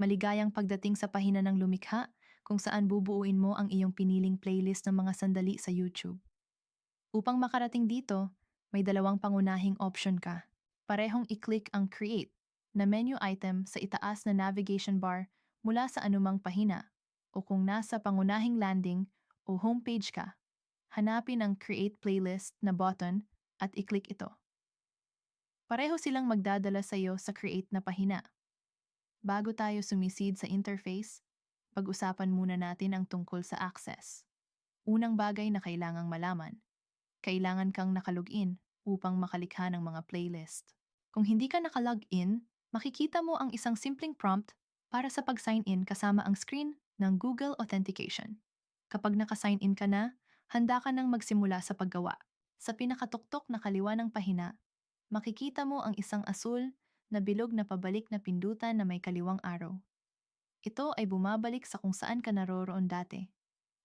Maligayang pagdating sa pahina ng lumikha kung saan bubuuin mo ang iyong piniling playlist ng mga sandali sa YouTube. Upang makarating dito, may dalawang pangunahing option ka. Parehong i-click ang Create na menu item sa itaas na navigation bar mula sa anumang pahina o kung nasa pangunahing landing o homepage ka, hanapin ang Create Playlist na button at i-click ito. Pareho silang magdadala sa iyo sa Create na pahina. Bago tayo sumisid sa interface, pag-usapan muna natin ang tungkol sa access. Unang bagay na kailangang malaman, kailangan kang nakalogin upang makalikha ng mga playlist. Kung hindi ka nakalogin, makikita mo ang isang simpleng prompt para sa pag-sign in kasama ang screen ng Google Authentication. Kapag naka-sign in ka na, handa ka nang magsimula sa paggawa. Sa pinakatuktok na kaliwa ng pahina, makikita mo ang isang asul na bilog na pabalik na pindutan na may kaliwang araw. Ito ay bumabalik sa kung saan ka naroroon dati.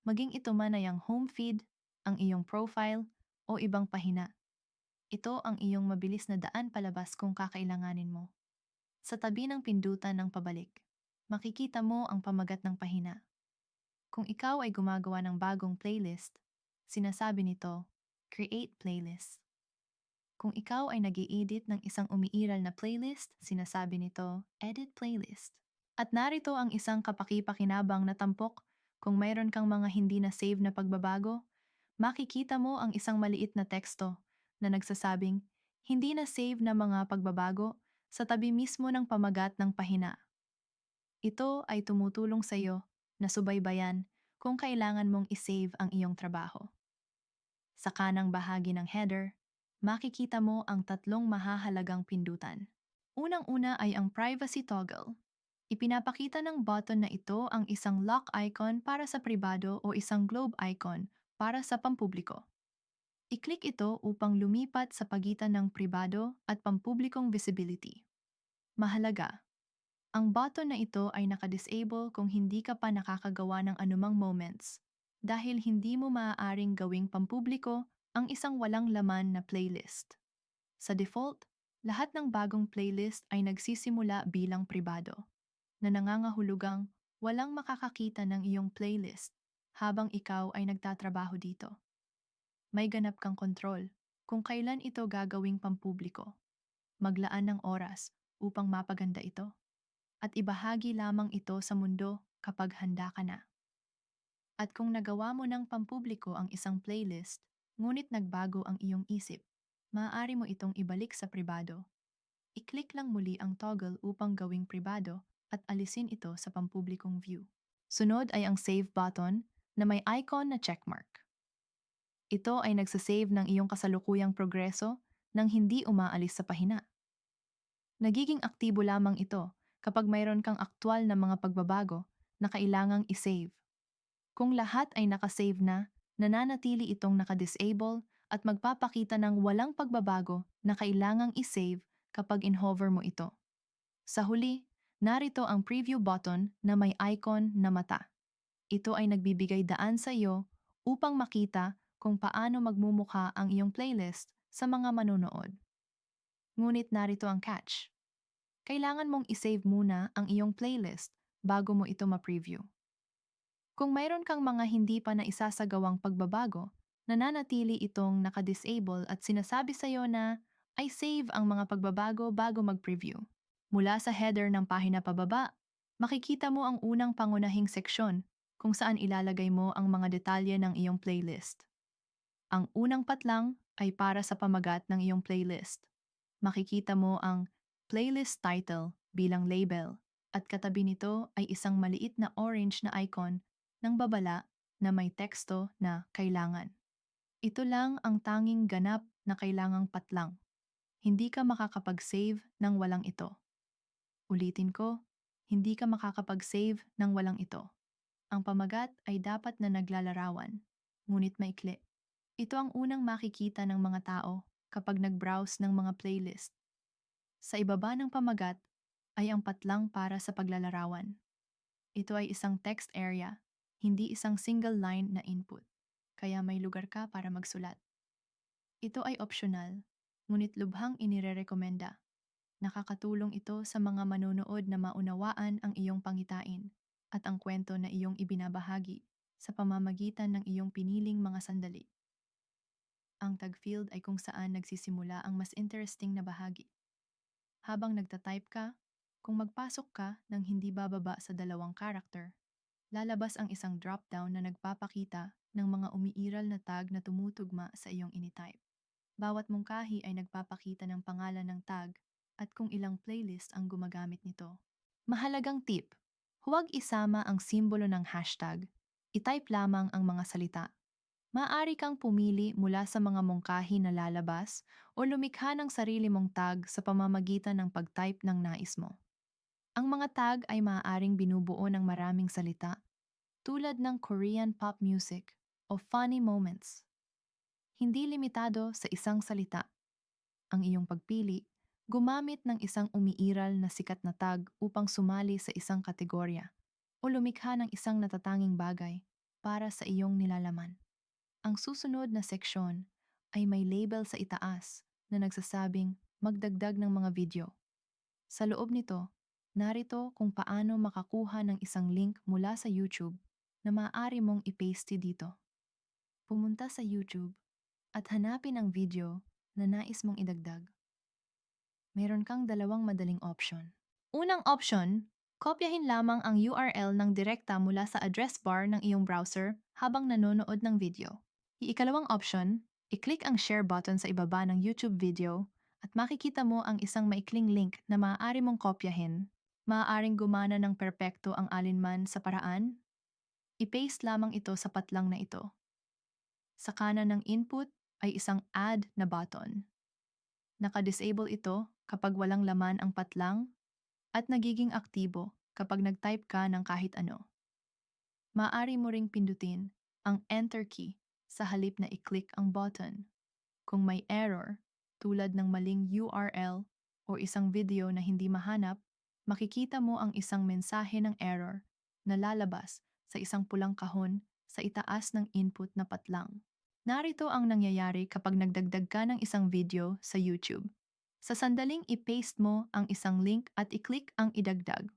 Maging ito man ay ang home feed, ang iyong profile, o ibang pahina. Ito ang iyong mabilis na daan palabas kung kakailanganin mo. Sa tabi ng pindutan ng pabalik, makikita mo ang pamagat ng pahina. Kung ikaw ay gumagawa ng bagong playlist, sinasabi nito, Create Playlist. Kung ikaw ay nag edit ng isang umiiral na playlist, sinasabi nito, Edit Playlist. At narito ang isang kapaki-pakinabang na tampok kung mayroon kang mga hindi na save na pagbabago, makikita mo ang isang maliit na teksto na nagsasabing hindi na save na mga pagbabago sa tabi mismo ng pamagat ng pahina. Ito ay tumutulong sa iyo na subaybayan kung kailangan mong isave ang iyong trabaho. Sa kanang bahagi ng header, makikita mo ang tatlong mahahalagang pindutan. Unang-una ay ang privacy toggle. Ipinapakita ng button na ito ang isang lock icon para sa pribado o isang globe icon para sa pampubliko. I-click ito upang lumipat sa pagitan ng pribado at pampublikong visibility. Mahalaga, ang button na ito ay nakadisable kung hindi ka pa nakakagawa ng anumang moments dahil hindi mo maaaring gawing pampubliko ang isang walang laman na playlist. Sa default, lahat ng bagong playlist ay nagsisimula bilang pribado, na nangangahulugang walang makakakita ng iyong playlist habang ikaw ay nagtatrabaho dito. May ganap kang kontrol kung kailan ito gagawing pampubliko. Maglaan ng oras upang mapaganda ito. At ibahagi lamang ito sa mundo kapag handa ka na. At kung nagawa mo ng pampubliko ang isang playlist, ngunit nagbago ang iyong isip, maaari mo itong ibalik sa pribado. I-click lang muli ang toggle upang gawing pribado at alisin ito sa pampublikong view. Sunod ay ang Save button na may icon na checkmark. Ito ay nagsasave ng iyong kasalukuyang progreso nang hindi umaalis sa pahina. Nagiging aktibo lamang ito kapag mayroon kang aktwal na mga pagbabago na kailangang isave. Kung lahat ay nakasave na, nananatili itong nakadisable at magpapakita ng walang pagbabago na kailangang isave kapag in-hover mo ito. Sa huli, narito ang preview button na may icon na mata. Ito ay nagbibigay daan sa iyo upang makita kung paano magmumukha ang iyong playlist sa mga manonood. Ngunit narito ang catch. Kailangan mong isave muna ang iyong playlist bago mo ito ma-preview. Kung mayroon kang mga hindi pa na isasagawang pagbabago, nananatili itong nakadisable at sinasabi sa iyo na ay save ang mga pagbabago bago mag-preview. Mula sa header ng pahina pababa, makikita mo ang unang pangunahing seksyon kung saan ilalagay mo ang mga detalye ng iyong playlist. Ang unang patlang ay para sa pamagat ng iyong playlist. Makikita mo ang playlist title bilang label at katabi nito ay isang maliit na orange na icon ng babala na may teksto na kailangan. Ito lang ang tanging ganap na kailangang patlang. Hindi ka makakapag-save ng walang ito. Ulitin ko, hindi ka makakapag-save ng walang ito. Ang pamagat ay dapat na naglalarawan, ngunit maikli. Ito ang unang makikita ng mga tao kapag nag-browse ng mga playlist. Sa ibaba ng pamagat ay ang patlang para sa paglalarawan. Ito ay isang text area, hindi isang single line na input, kaya may lugar ka para magsulat. Ito ay optional, ngunit lubhang inirerekomenda. Nakakatulong ito sa mga manonood na maunawaan ang iyong pangitain at ang kwento na iyong ibinabahagi sa pamamagitan ng iyong piniling mga sandali. Ang tag field ay kung saan nagsisimula ang mas interesting na bahagi. Habang nagtatype ka, kung magpasok ka ng hindi bababa sa dalawang character, lalabas ang isang drop-down na nagpapakita ng mga umiiral na tag na tumutugma sa iyong initype. Bawat mungkahi ay nagpapakita ng pangalan ng tag at kung ilang playlist ang gumagamit nito. Mahalagang tip, huwag isama ang simbolo ng hashtag. I-type lamang ang mga salita. Maaari kang pumili mula sa mga mungkahi na lalabas o lumikha ng sarili mong tag sa pamamagitan ng pag-type ng nais mo. Ang mga tag ay maaaring binubuo ng maraming salita, tulad ng Korean pop music o funny moments. Hindi limitado sa isang salita. Ang iyong pagpili, gumamit ng isang umiiral na sikat na tag upang sumali sa isang kategorya o lumikha ng isang natatanging bagay para sa iyong nilalaman. Ang susunod na seksyon ay may label sa itaas na nagsasabing magdagdag ng mga video. Sa loob nito, narito kung paano makakuha ng isang link mula sa YouTube na maaari mong ipaste dito. Pumunta sa YouTube at hanapin ang video na nais mong idagdag. Meron kang dalawang madaling option. Unang option, kopyahin lamang ang URL ng direkta mula sa address bar ng iyong browser habang nanonood ng video. Iikalawang option, i-click ang share button sa ibaba ng YouTube video at makikita mo ang isang maikling link na maaari mong kopyahin. Maaaring gumana ng perpekto ang alinman sa paraan. I-paste lamang ito sa patlang na ito. Sa kanan ng input ay isang add na button. Naka-disable ito kapag walang laman ang patlang at nagiging aktibo kapag nag-type ka ng kahit ano. Maaari mo ring pindutin ang Enter key sa halip na i-click ang button. Kung may error, tulad ng maling URL o isang video na hindi mahanap, makikita mo ang isang mensahe ng error na lalabas sa isang pulang kahon sa itaas ng input na patlang. Narito ang nangyayari kapag nagdagdag ka ng isang video sa YouTube. Sa sandaling i-paste mo ang isang link at i-click ang idagdag.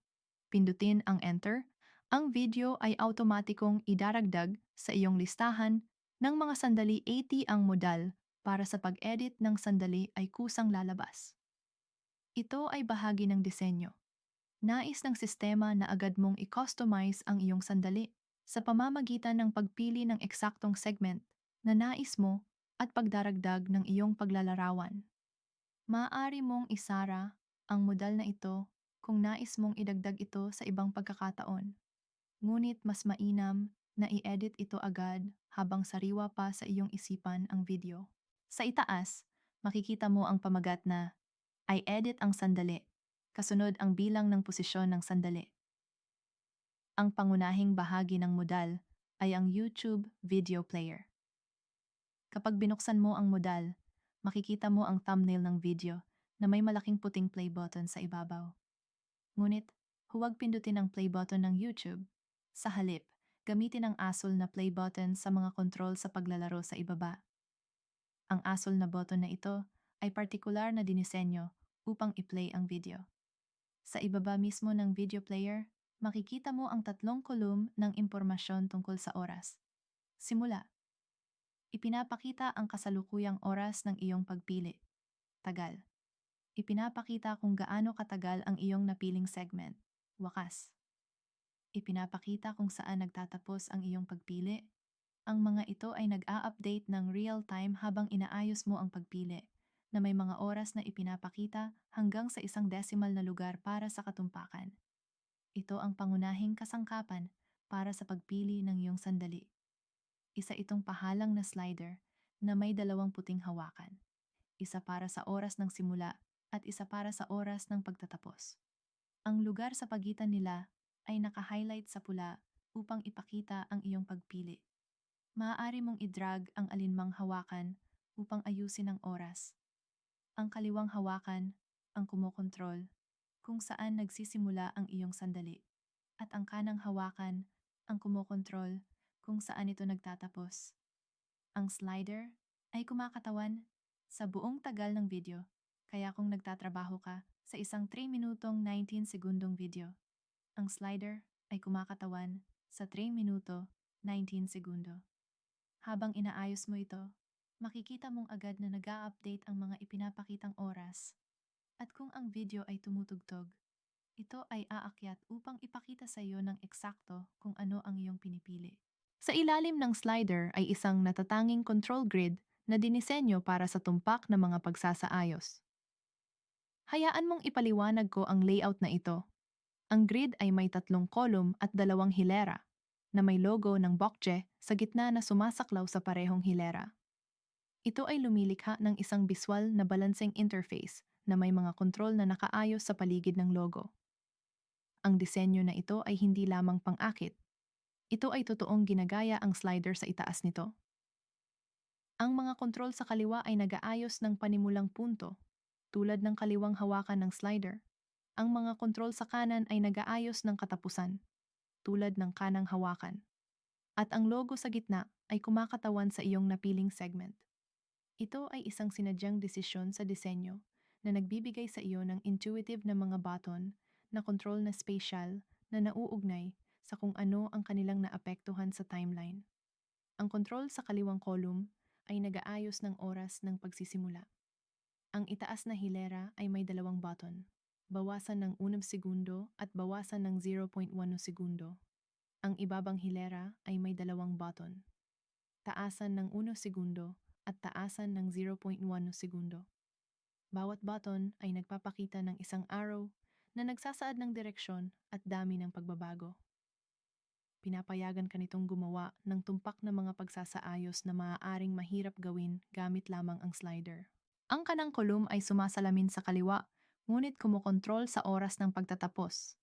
Pindutin ang enter, ang video ay automatikong idaragdag sa iyong listahan ng mga sandali 80 ang modal para sa pag-edit ng sandali ay kusang lalabas. Ito ay bahagi ng disenyo. Nais ng sistema na agad mong i-customize ang iyong sandali sa pamamagitan ng pagpili ng eksaktong segment na nais mo at pagdaragdag ng iyong paglalarawan. Maaari mong isara ang modal na ito kung nais mong idagdag ito sa ibang pagkakataon. Ngunit mas mainam na i-edit ito agad habang sariwa pa sa iyong isipan ang video. Sa itaas, makikita mo ang pamagat na I edit ang sandali, kasunod ang bilang ng posisyon ng sandali. Ang pangunahing bahagi ng modal ay ang YouTube Video Player. Kapag binuksan mo ang modal, makikita mo ang thumbnail ng video na may malaking puting play button sa ibabaw. Ngunit, huwag pindutin ang play button ng YouTube. Sa halip, gamitin ang asol na play button sa mga kontrol sa paglalaro sa ibaba. Ang asol na button na ito ay partikular na dinisenyo upang i-play ang video. Sa ibaba mismo ng video player, makikita mo ang tatlong kolum ng impormasyon tungkol sa oras. Simula. Ipinapakita ang kasalukuyang oras ng iyong pagpili. Tagal. Ipinapakita kung gaano katagal ang iyong napiling segment. Wakas. Ipinapakita kung saan nagtatapos ang iyong pagpili. Ang mga ito ay nag-a-update ng real-time habang inaayos mo ang pagpili, na may mga oras na ipinapakita hanggang sa isang decimal na lugar para sa katumpakan. Ito ang pangunahing kasangkapan para sa pagpili ng iyong sandali. Isa itong pahalang na slider na may dalawang puting hawakan. Isa para sa oras ng simula at isa para sa oras ng pagtatapos. Ang lugar sa pagitan nila ay naka-highlight sa pula upang ipakita ang iyong pagpili. Maaari mong i-drag ang alinmang hawakan upang ayusin ang oras. Ang kaliwang hawakan, ang kumokontrol, kung saan nagsisimula ang iyong sandali. At ang kanang hawakan, ang kumokontrol, kung saan ito nagtatapos. Ang slider ay kumakatawan sa buong tagal ng video, kaya kung nagtatrabaho ka, sa isang 3 minutong 19 segundong video. Ang slider ay kumakatawan sa 3 minuto 19 segundo. Habang inaayos mo ito, makikita mong agad na nag update ang mga ipinapakitang oras. At kung ang video ay tumutugtog, ito ay aakyat upang ipakita sa iyo ng eksakto kung ano ang iyong pinipili. Sa ilalim ng slider ay isang natatanging control grid na dinisenyo para sa tumpak na mga pagsasaayos. Hayaan mong ipaliwanag ko ang layout na ito. Ang grid ay may tatlong kolum at dalawang hilera, na may logo ng Bokje sa gitna na sumasaklaw sa parehong hilera. Ito ay lumilikha ng isang biswal na balancing interface na may mga kontrol na nakaayos sa paligid ng logo. Ang disenyo na ito ay hindi lamang pang-akit. Ito ay totoong ginagaya ang slider sa itaas nito. Ang mga kontrol sa kaliwa ay nagaayos ng panimulang punto, tulad ng kaliwang hawakan ng slider. Ang mga kontrol sa kanan ay nagaayos ng katapusan, tulad ng kanang hawakan. At ang logo sa gitna ay kumakatawan sa iyong napiling segment. Ito ay isang sinadyang desisyon sa disenyo na nagbibigay sa iyo ng intuitive na mga button na control na spatial na nauugnay sa kung ano ang kanilang naapektuhan sa timeline. Ang control sa kaliwang column ay nagaayos ng oras ng pagsisimula. Ang itaas na hilera ay may dalawang button, bawasan ng 1 segundo at bawasan ng 0.1 segundo. Ang ibabang hilera ay may dalawang button, taasan ng 1 segundo at taasan ng 0.1 segundo. Bawat button ay nagpapakita ng isang arrow na nagsasaad ng direksyon at dami ng pagbabago. Pinapayagan ka nitong gumawa ng tumpak na mga pagsasaayos na maaaring mahirap gawin gamit lamang ang slider. Ang kanang kolum ay sumasalamin sa kaliwa, ngunit kumukontrol sa oras ng pagtatapos.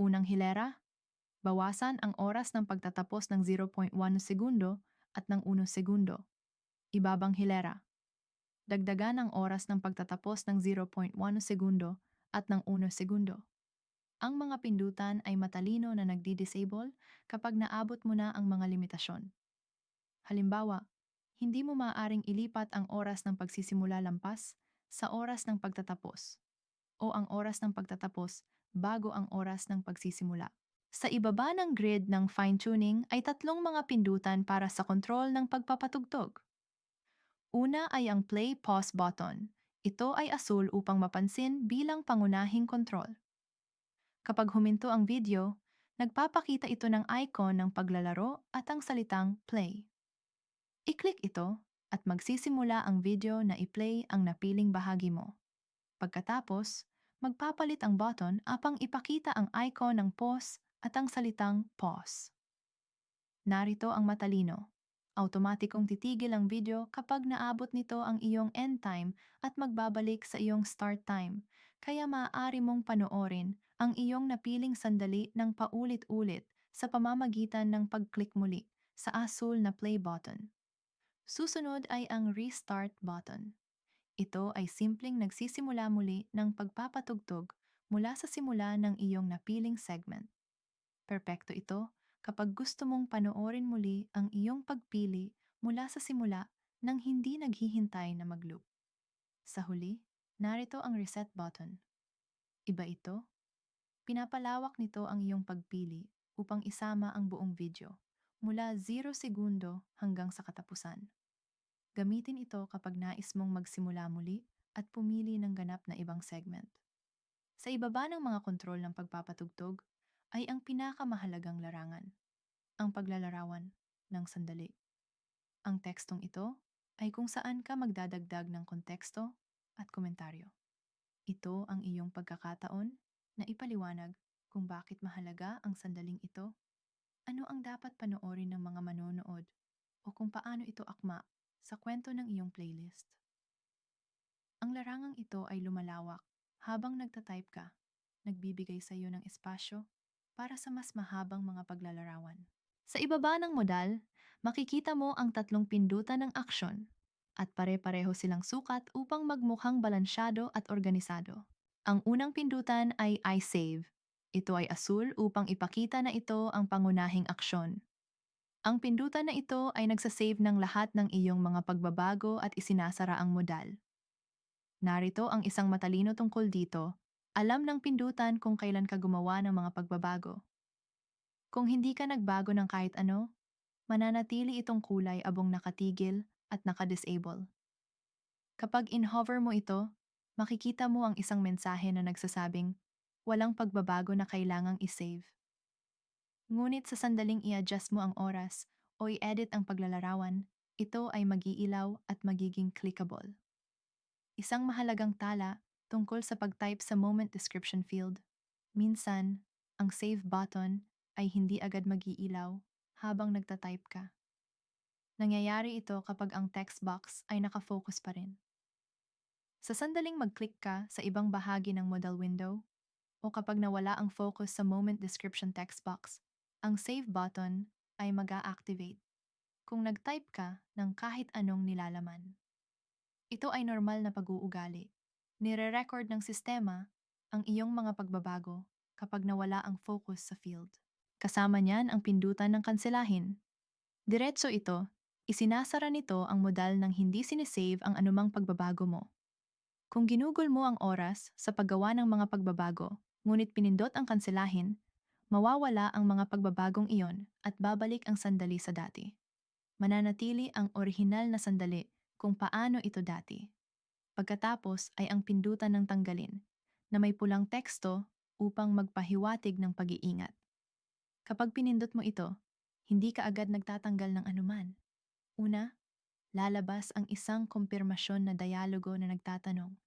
Unang hilera, bawasan ang oras ng pagtatapos ng 0.1 segundo at ng 1 segundo. Ibabang hilera, dagdagan ang oras ng pagtatapos ng 0.1 segundo at ng 1 segundo. Ang mga pindutan ay matalino na nagdi-disable kapag naabot mo na ang mga limitasyon. Halimbawa, hindi mo maaaring ilipat ang oras ng pagsisimula lampas sa oras ng pagtatapos o ang oras ng pagtatapos bago ang oras ng pagsisimula. Sa ibaba ng grid ng fine-tuning ay tatlong mga pindutan para sa kontrol ng pagpapatugtog. Una ay ang play-pause button. Ito ay asul upang mapansin bilang pangunahing kontrol. Kapag huminto ang video, nagpapakita ito ng icon ng paglalaro at ang salitang play. I-click ito at magsisimula ang video na i-play ang napiling bahagi mo. Pagkatapos, magpapalit ang button upang ipakita ang icon ng pause at ang salitang pause. Narito ang matalino. Automatikong titigil ang video kapag naabot nito ang iyong end time at magbabalik sa iyong start time, kaya maaari mong panoorin ang iyong napiling sandali ng paulit-ulit sa pamamagitan ng pag-click muli sa asul na play button. Susunod ay ang restart button. Ito ay simpleng nagsisimula muli ng pagpapatugtog mula sa simula ng iyong napiling segment. Perpekto ito kapag gusto mong panoorin muli ang iyong pagpili mula sa simula nang hindi naghihintay na mag-loop. Sa huli, narito ang reset button. Iba ito Pinapalawak nito ang iyong pagpili upang isama ang buong video mula 0 segundo hanggang sa katapusan. Gamitin ito kapag nais mong magsimula muli at pumili ng ganap na ibang segment. Sa ibaba ng mga kontrol ng pagpapatugtog ay ang pinakamahalagang larangan, ang paglalarawan ng sandali. Ang tekstong ito ay kung saan ka magdadagdag ng konteksto at komentaryo. Ito ang iyong pagkakataon na ipaliwanag kung bakit mahalaga ang sandaling ito, ano ang dapat panoorin ng mga manonood, o kung paano ito akma sa kwento ng iyong playlist. Ang larangang ito ay lumalawak habang nagtatype ka, nagbibigay sa iyo ng espasyo para sa mas mahabang mga paglalarawan. Sa ibaba ng modal, makikita mo ang tatlong pindutan ng aksyon at pare-pareho silang sukat upang magmukhang balansyado at organisado. Ang unang pindutan ay I save. Ito ay asul upang ipakita na ito ang pangunahing aksyon. Ang pindutan na ito ay nagsasave ng lahat ng iyong mga pagbabago at isinasara ang modal. Narito ang isang matalino tungkol dito Alam ng pindutan kung kailan ka gumawa ng mga pagbabago. Kung hindi ka nagbago ng kahit ano, mananatili itong kulay abong nakatigil at nakadisable. Kapag in-hover mo ito, makikita mo ang isang mensahe na nagsasabing, walang pagbabago na kailangang isave. Ngunit sa sandaling i-adjust mo ang oras o i-edit ang paglalarawan, ito ay magiilaw at magiging clickable. Isang mahalagang tala tungkol sa pag-type sa moment description field. Minsan, ang save button ay hindi agad magiilaw habang nagtatype ka. Nangyayari ito kapag ang text box ay nakafocus pa rin. Sa sandaling mag-click ka sa ibang bahagi ng modal window, o kapag nawala ang focus sa moment description text box, ang save button ay mag activate kung nag-type ka ng kahit anong nilalaman. Ito ay normal na pag-uugali. Nire-record ng sistema ang iyong mga pagbabago kapag nawala ang focus sa field. Kasama niyan ang pindutan ng kanselahin. Diretso ito, isinasara nito ang modal ng hindi sinisave ang anumang pagbabago mo. Kung ginugol mo ang oras sa paggawa ng mga pagbabago, ngunit pinindot ang kanselahin, mawawala ang mga pagbabagong iyon at babalik ang sandali sa dati. Mananatili ang orihinal na sandali kung paano ito dati. Pagkatapos ay ang pindutan ng tanggalin na may pulang teksto upang magpahiwatig ng pag-iingat. Kapag pinindot mo ito, hindi ka agad nagtatanggal ng anuman. Una, lalabas ang isang kumpirmasyon na dialogo na nagtatanong,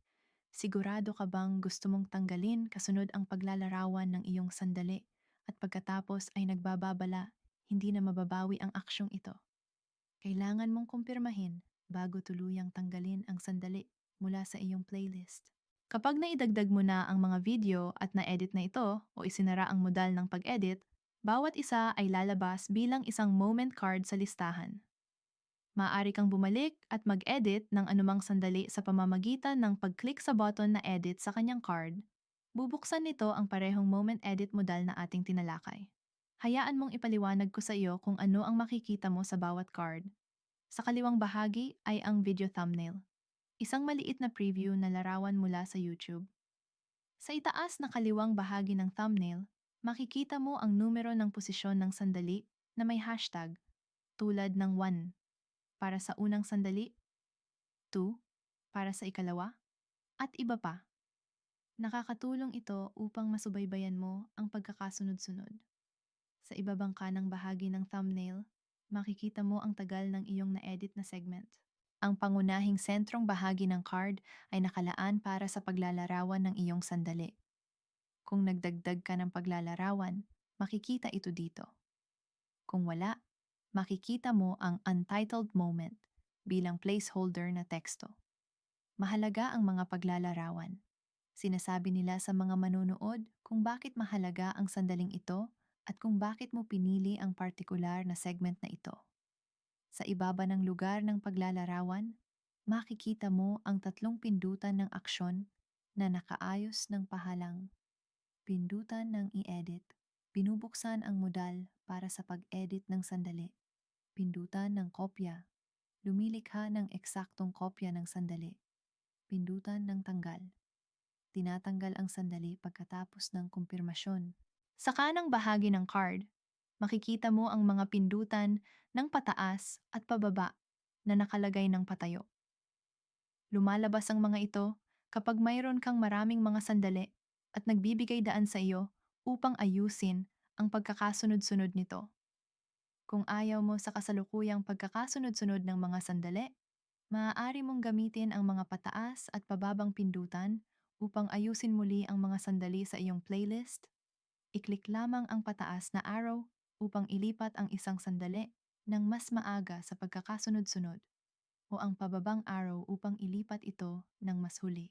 Sigurado ka bang gusto mong tanggalin kasunod ang paglalarawan ng iyong sandali at pagkatapos ay nagbababala, hindi na mababawi ang aksyong ito? Kailangan mong kumpirmahin bago tuluyang tanggalin ang sandali mula sa iyong playlist. Kapag naidagdag mo na ang mga video at na-edit na ito o isinara ang modal ng pag-edit, bawat isa ay lalabas bilang isang moment card sa listahan. Maaari kang bumalik at mag-edit ng anumang sandali sa pamamagitan ng pag-click sa button na edit sa kanyang card. Bubuksan nito ang parehong moment edit modal na ating tinalakay. Hayaan mong ipaliwanag ko sa iyo kung ano ang makikita mo sa bawat card. Sa kaliwang bahagi ay ang video thumbnail. Isang maliit na preview na larawan mula sa YouTube. Sa itaas na kaliwang bahagi ng thumbnail, makikita mo ang numero ng posisyon ng sandali na may hashtag tulad ng 1 para sa unang sandali, 2 para sa ikalawa, at iba pa. Nakakatulong ito upang masubaybayan mo ang pagkakasunod-sunod. Sa ibabang kanang bahagi ng thumbnail, makikita mo ang tagal ng iyong na-edit na segment. Ang pangunahing sentrong bahagi ng card ay nakalaan para sa paglalarawan ng iyong sandali. Kung nagdagdag ka ng paglalarawan, makikita ito dito. Kung wala, makikita mo ang untitled moment bilang placeholder na teksto. Mahalaga ang mga paglalarawan. Sinasabi nila sa mga manonood kung bakit mahalaga ang sandaling ito at kung bakit mo pinili ang partikular na segment na ito. Sa ibaba ng lugar ng paglalarawan, makikita mo ang tatlong pindutan ng aksyon na nakaayos ng pahalang. Pindutan ng i-edit, binubuksan ang modal para sa pag-edit ng sandali Pindutan ng kopya. Lumilikha ng eksaktong kopya ng sandali. Pindutan ng tanggal. Tinatanggal ang sandali pagkatapos ng kumpirmasyon. Sa kanang bahagi ng card, makikita mo ang mga pindutan ng pataas at pababa na nakalagay ng patayo. Lumalabas ang mga ito kapag mayroon kang maraming mga sandali at nagbibigay daan sa iyo upang ayusin ang pagkakasunod-sunod nito. Kung ayaw mo sa kasalukuyang pagkakasunod-sunod ng mga sandali, maaari mong gamitin ang mga pataas at pababang pindutan upang ayusin muli ang mga sandali sa iyong playlist. I-click lamang ang pataas na arrow upang ilipat ang isang sandali ng mas maaga sa pagkakasunod-sunod o ang pababang arrow upang ilipat ito ng mas huli.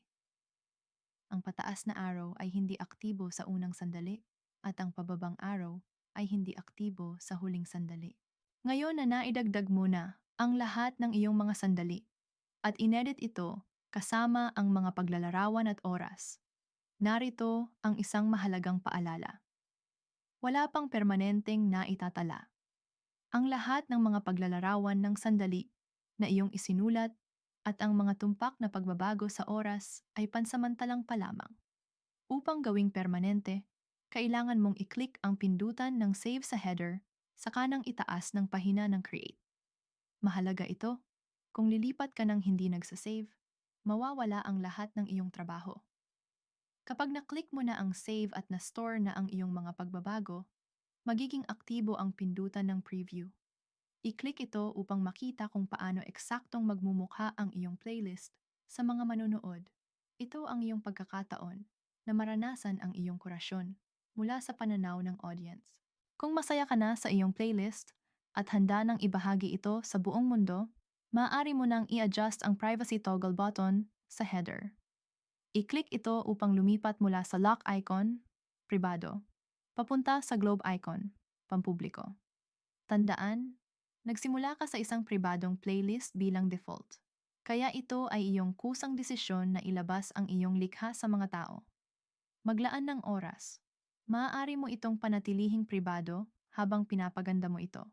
Ang pataas na arrow ay hindi aktibo sa unang sandali at ang pababang arrow ay hindi aktibo sa huling sandali. Ngayon na naidagdag mo na ang lahat ng iyong mga sandali at inedit ito kasama ang mga paglalarawan at oras. Narito ang isang mahalagang paalala. Wala pang permanenteng naitatala. Ang lahat ng mga paglalarawan ng sandali na iyong isinulat at ang mga tumpak na pagbabago sa oras ay pansamantalang pa lamang. Upang gawing permanente, kailangan mong i-click ang pindutan ng Save sa header sa kanang itaas ng pahina ng Create. Mahalaga ito, kung lilipat ka ng hindi nagsasave, mawawala ang lahat ng iyong trabaho. Kapag na-click mo na ang save at na-store na ang iyong mga pagbabago, magiging aktibo ang pindutan ng preview. I-click ito upang makita kung paano eksaktong magmumukha ang iyong playlist sa mga manunood. Ito ang iyong pagkakataon na maranasan ang iyong kurasyon mula sa pananaw ng audience. Kung masaya ka na sa iyong playlist at handa nang ibahagi ito sa buong mundo, maaari mo nang i-adjust ang privacy toggle button sa header. I-click ito upang lumipat mula sa lock icon, pribado, papunta sa globe icon, pampubliko. Tandaan, nagsimula ka sa isang pribadong playlist bilang default. Kaya ito ay iyong kusang desisyon na ilabas ang iyong likha sa mga tao. Maglaan ng oras. Maaari mo itong panatilihing pribado habang pinapaganda mo ito.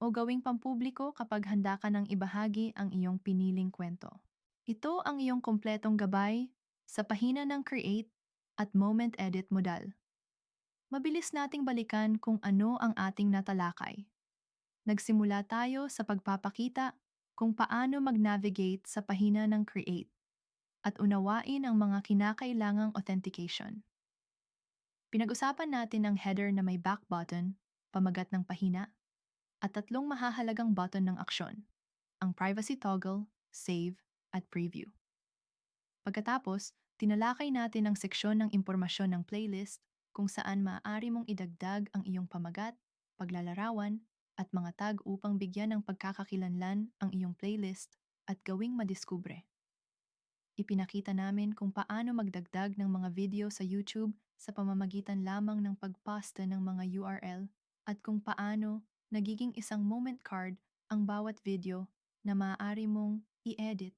O gawing pampubliko kapag handa ka ng ibahagi ang iyong piniling kwento. Ito ang iyong kompletong gabay sa pahina ng Create at Moment Edit modal. Mabilis nating balikan kung ano ang ating natalakay. Nagsimula tayo sa pagpapakita kung paano mag-navigate sa pahina ng Create at unawain ang mga kinakailangang authentication. Pinag-usapan natin ang header na may back button, pamagat ng pahina, at tatlong mahahalagang button ng aksyon, ang privacy toggle, save, at preview. Pagkatapos, tinalakay natin ang seksyon ng impormasyon ng playlist kung saan maaari mong idagdag ang iyong pamagat, paglalarawan, at mga tag upang bigyan ng pagkakakilanlan ang iyong playlist at gawing madiskubre. Ipinakita namin kung paano magdagdag ng mga video sa YouTube sa pamamagitan lamang ng pagpasta ng mga URL at kung paano nagiging isang moment card ang bawat video na maaari mong i-edit,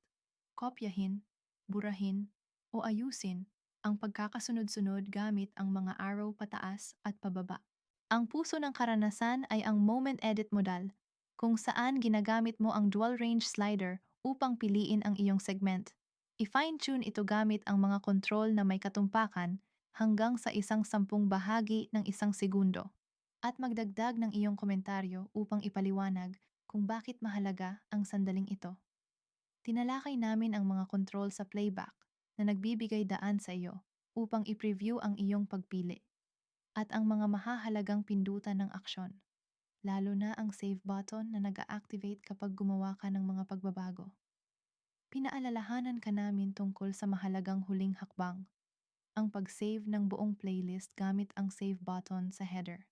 kopyahin, burahin, o ayusin ang pagkakasunod-sunod gamit ang mga arrow pataas at pababa. Ang puso ng karanasan ay ang moment edit modal, kung saan ginagamit mo ang dual range slider upang piliin ang iyong segment. I-fine-tune ito gamit ang mga control na may katumpakan hanggang sa isang sampung bahagi ng isang segundo. At magdagdag ng iyong komentaryo upang ipaliwanag kung bakit mahalaga ang sandaling ito. Tinalakay namin ang mga control sa playback na nagbibigay daan sa iyo upang i-preview ang iyong pagpili at ang mga mahahalagang pindutan ng aksyon, lalo na ang save button na nag-activate kapag gumawa ka ng mga pagbabago. Pinaalalahanan ka namin tungkol sa mahalagang huling hakbang, ang pag-save ng buong playlist gamit ang save button sa header.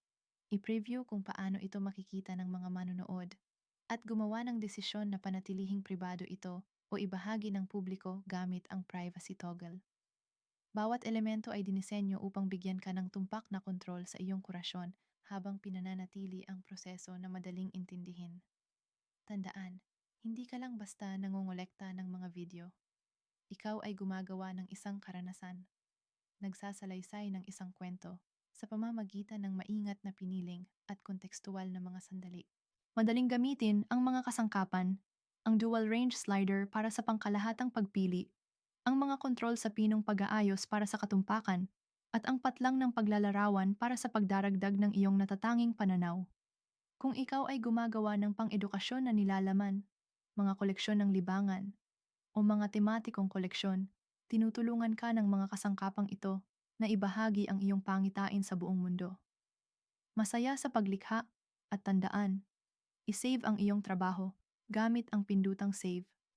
I-preview kung paano ito makikita ng mga manonood at gumawa ng desisyon na panatilihing pribado ito o ibahagi ng publiko gamit ang privacy toggle. Bawat elemento ay dinisenyo upang bigyan ka ng tumpak na kontrol sa iyong kurasyon habang pinananatili ang proseso na madaling intindihin. Tandaan, hindi ka lang basta nangongolekta ng mga video. Ikaw ay gumagawa ng isang karanasan. Nagsasalaysay ng isang kwento sa pamamagitan ng maingat na piniling at kontekstual na mga sandali. Madaling gamitin ang mga kasangkapan, ang dual range slider para sa pangkalahatang pagpili ang mga kontrol sa pinong pag-aayos para sa katumpakan, at ang patlang ng paglalarawan para sa pagdaragdag ng iyong natatanging pananaw. Kung ikaw ay gumagawa ng pang-edukasyon na nilalaman, mga koleksyon ng libangan, o mga tematikong koleksyon, tinutulungan ka ng mga kasangkapang ito na ibahagi ang iyong pangitain sa buong mundo. Masaya sa paglikha at tandaan, isave ang iyong trabaho gamit ang pindutang save